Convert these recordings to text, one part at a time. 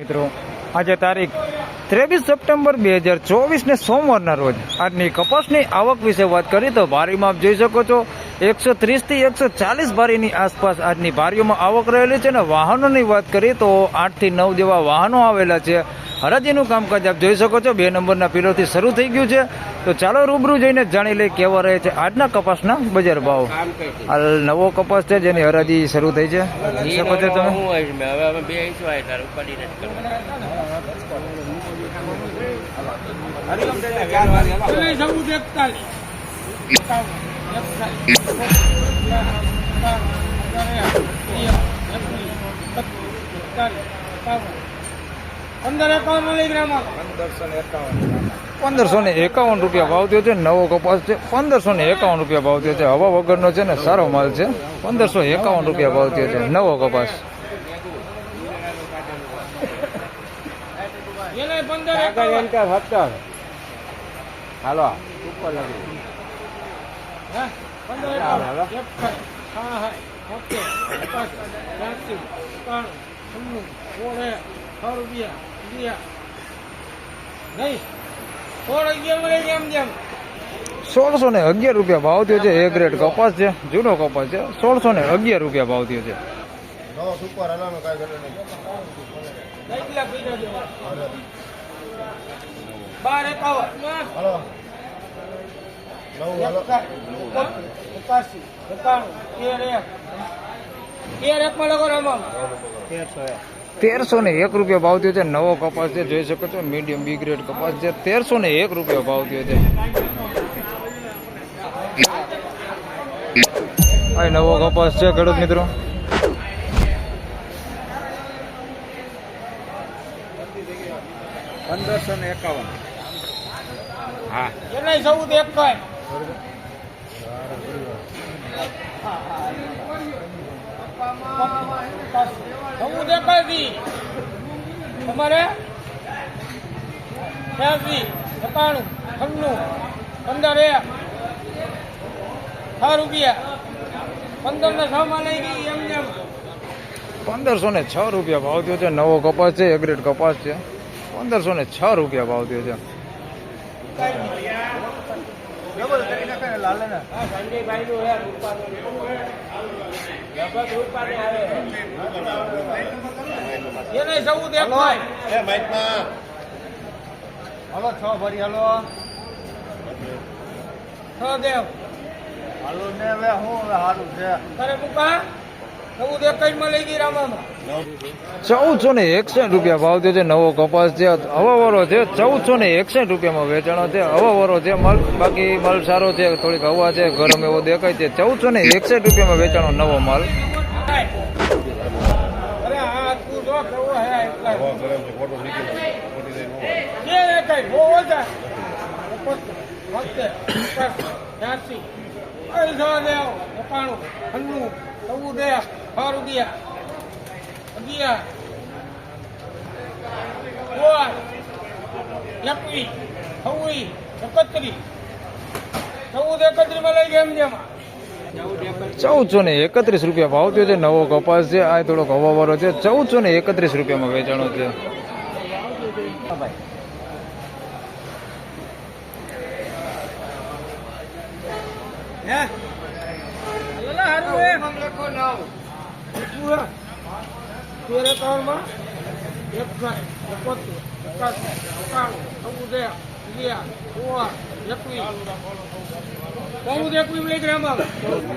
મિત્રો, આજે તારીખ ત્રેવીસ સપ્ટેમ્બર બે હજાર ચોવીસને સોમવારના રોજ. આજની કપાસની આવક વિશે વાત કરી તો ભારીમાં માપ જોઈ શકો છો. એકસો ત્રીસથી એકસો ચાલીસ ભારીની આસપાસ આજની ભારીઓમાં આવક રહેલી છે અને વાહનોની વાત કરીએ તો આઠથી નવ જેવા વાહનો આવેલા છે. હરાજીનું કામકાજ આપ જોઈ શકો છો બે નંબરના પીરોથી શરૂ થઈ ગયું છે. તો ચાલો રૂબરૂ જઈને જાણી લઈએ કેવા રહે છે આજના કપાસના બજાર ભાવ. હાલ નવો કપાસ છે જેની હરાજી શરૂ થઈ છે. શકો છો તમે. હું પંદર એકાવન પંદરસો ને એકાવન રૂપિયા ભાવ થયો છે નવો કપાસ છે પંદરસો ને એકાવન રૂપિયા ભાવ થયો છે હવા વગરનો છે ને સારો માલ છે. પંદરસો એકાવન રૂપિયા ભાવ થયો છે નવો કપાસ. હાલો ઉપર લાગી ઓકે. રૂપિયા. સોળસો ને અગિયાર રૂપિયા ભાવ થયો છે એ ગ્રેડ કપાસ છે જૂનો કપાસ છે. સોળસો ને અગિયાર રૂપિયા ભાવ થયો છે. તેર એક. માં લખો રામા તેરસો ને એક રૂપિયા ભાવ થયો છે. નવો કપાસ છે જોઈ શકો છો મીડિયમ બી ગ્રેડ કપાસ છે. તેરસો ને એક રૂપિયા ભાવ થયો છે. આ નવો કપાસ છે ખેડૂત મિત્રો. પંદરસો ને એકાવન. હા. ચૌદ એક ચૌદ એકાસી તમારે? ત્યાંસી એકાણું છન્નું પંદર એક. છ રૂપિયા. પંદર ને છ માં લઈ ગઈ એમ જેમ પંદરસો ને છ રૂપિયા ભાવ થયો છે. નવો કપાસ છે એગ્રેડ કપાસ છે. પંદરસો ને છ રૂપિયા ભાવ થયો છે. એને જવું દે ભાઈ. હલો છ ભરી હલો. છ દેવ. હાલો ને હવે હું હવે સારું છે. તારે મુકા ચૌદસો ને એકસઠ રૂપિયા ભાવ થયો છે નવો કપાસ છે હવાવાળો છે ચૌદસો ને એકસઠ રૂપિયામાં વેચાણો છે હવાવાળો છે માલ બાકી માલ સારો છે થોડીક હવા છે ગરમ એવો દેખાય છે. ચૌદસો ને એકસઠ રૂપિયામાં વેચાણો નવો માલ. એકાણું છન્નું ચૌદ છ રૂપિયા અગિયાર સોળ એકવી છવ્વી એકત્રીસ ચૌદ એકત્રીસમાં લઈ ગયા એમ જેમાં ચૌદસો ને એકત્રીસ રૂપિયા ભાવ થયો છે નવો કપાસ છે આ થોડોક હવાવાળો છે ચૌદસો ને એકત્રીસ રૂપિયામાં વેચાણો છે હે પૂરા. તેરે ત્રણમાં એક એકોતેર એકાસી એકાણું ચૌદ અગિયાર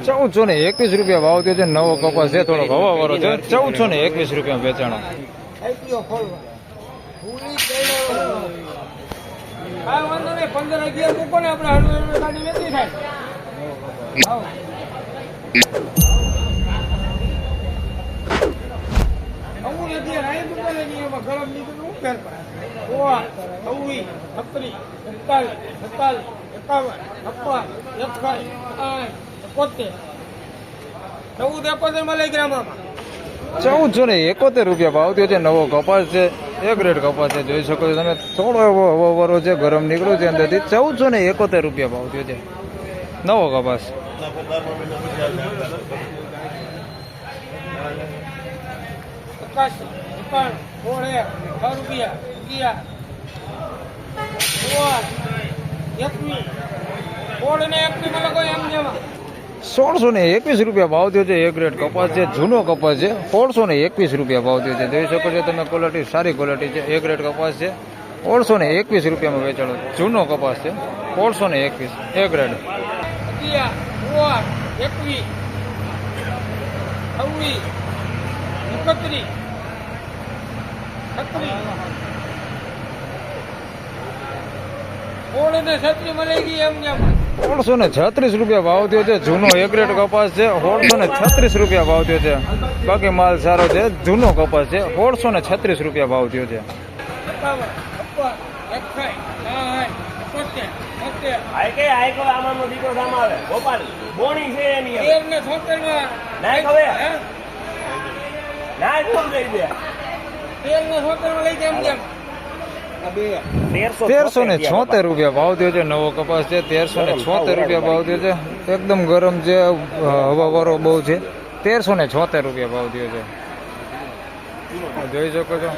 ચૌદસો ને એકવીસ રૂપિયા ભાવ થયો છે. નવો કપાસ છે થોડો હવા વાળો છે. ચૌદસો ને એકવીસ રૂપિયા વેચાણો. પંદર અગિયાર મૂકો ને આપણે હળવે ગાડી વેચી થાય. અગિયાર આઈ એમાં ગરમ આઠ એકોતેર. ચૌદ એકોતેર ને, એકોતેર રૂપિયા ભાવ થયો છે, નવો કપાસ છે, એક રેટ કપાસ છે, જોઈ શકો છો તમે, થોડો એવો હવાવાળો છે, ગરમ નીકળ્યો છે અંદરથી. ચૌદસો ને, એકોતેર રૂપિયા ભાવ થયો છે, નવો કપાસ. એકાસી એકાણું ઓળે એમ જેમાં સોળસો ને એકવીસ રૂપિયા ભાવ થયો છે એક રેટ કપાસ છે જૂનો કપાસ છે સોળસો ને એકવીસ રૂપિયા ભાવ થયો છે. જોઈ શકો છો તમે ક્વોલિટી સારી ક્વોલિટી છે એક રેટ કપાસ છે. સોળસો ને એકવીસ રૂપિયામાં વેચાણો જૂનો કપાસ છે સોળસો ને એકવીસ એક રેટ. એકવીસ એકત્રીસ. ને છત્રીસ સોળસો ને રૂપિયા ભાવ થયો છે. જૂનો એક રેટ કપાસ છે. સોળસો ને છત્રીસ રૂપિયા ભાવ થયો છે. બાકી માલ સારો છે. જૂનો કપાસ છે. સોળસો ને છત્રીસ રૂપિયા ભાવ થયો છે. છોતેર નાય ખબર. હે? ના કોણ દઈ દે. તેરસો ને છોતેર રૂપિયા ભાવ થયો છે નવો કપાસ છે તેરસો ને છોતેર રૂપિયા ભાવ થયો છે. એકદમ ગરમ છે હવા વાળો બહુ છે. તેરસો ને છોતેર રૂપિયા ભાવ થયો છે. જોઈ શકો છો.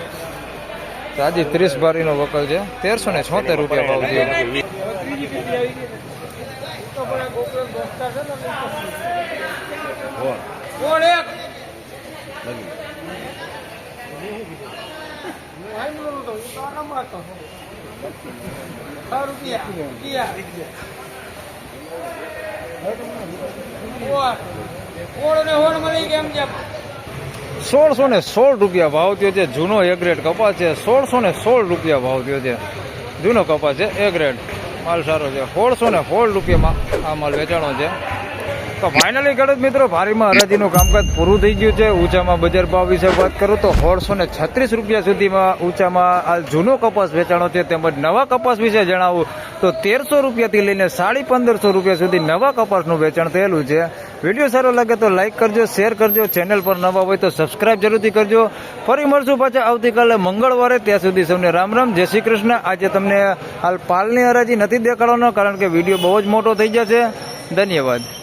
તાજી ત્રીસ બારીનો વકલ છે. તેરસો ને છોતેર રૂપિયા ભાવ થયો છે. કોણ એક? ગયા સોળસો ને સોળ રૂપિયા ભાવ થયો છે. જૂનો એક ગ્રેડ કપાસ છે. સોળસો ને સોળ રૂપિયા ભાવ થયો છે. જૂનો કપાસ છે એક ગ્રેડ માલ સારો છે. સોળસો ને સોળ રૂપિયામાં આ માલ વેચાણો છે. તો ફાઇનલી ખેડૂત મિત્રો, ભારીમાં હરાજીનું કામકાજ પૂરું થઈ ગયું છે. ઊંચામાં બજાર ભાવ વિશે વાત કરું તો સોળસો ને છત્રીસ રૂપિયા સુધીમાં ઊંચામાં આ જૂનો કપાસ વેચાણો છે. તેમજ નવા કપાસ વિશે જણાવું તો તેરસો રૂપિયાથી લઈને સાડી પંદરસો રૂપિયા સુધી નવા કપાસનું વેચાણ થયેલું છે. વીડિયો સારો લાગે તો લાઇક કરજો, શેર કરજો, ચેનલ પર નવા હોય તો સબસ્ક્રાઇબ જરૂરથી કરજો. ફરી મળશું પાછા આવતીકાલે મંગળવારે. ત્યાં સુધી સૌને રામ રામ. જય શ્રી કૃષ્ણ. આજે તમને હાલ પાલની હરાજી નથી દેખાડવાનો, કારણ કે વીડિયો બહુ જ મોટો થઈ જશે. ધન્યવાદ.